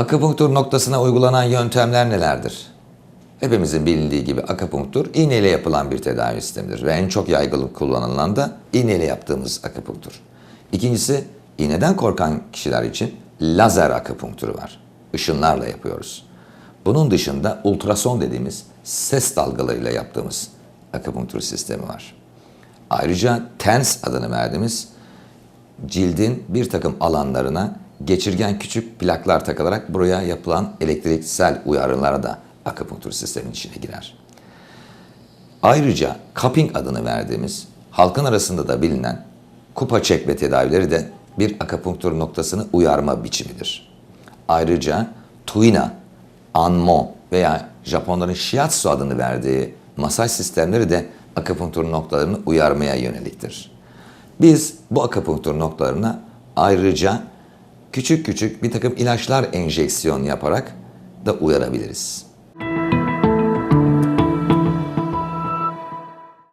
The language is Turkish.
Akupunktur noktasına uygulanan yöntemler nelerdir? Hepimizin bilindiği gibi akupunktur iğneyle yapılan bir tedavi sistemidir ve en çok yaygın kullanılan da iğneyle yaptığımız akupunktur. İkincisi iğneden korkan kişiler için lazer akupunkturu var. Işınlarla yapıyoruz. Bunun dışında ultrason dediğimiz ses dalgalarıyla yaptığımız akupunktur sistemi var. Ayrıca TENS adını verdiğimiz cildin bir takım alanlarına geçirgen küçük plaklar takılarak buraya yapılan elektriksel uyarılara da akupunktur sistemin içine girer. Ayrıca cupping adını verdiğimiz halkın arasında da bilinen kupa çekme tedavileri de bir akupunktur noktasını uyarma biçimidir. Ayrıca tuina, anmo veya Japonların shiatsu adını verdiği masaj sistemleri de akupunktur noktalarını uyarmaya yöneliktir. Biz bu akupunktur noktalarına ayrıca küçük küçük bir takım ilaçlar enjeksiyon yaparak da uyarabiliriz.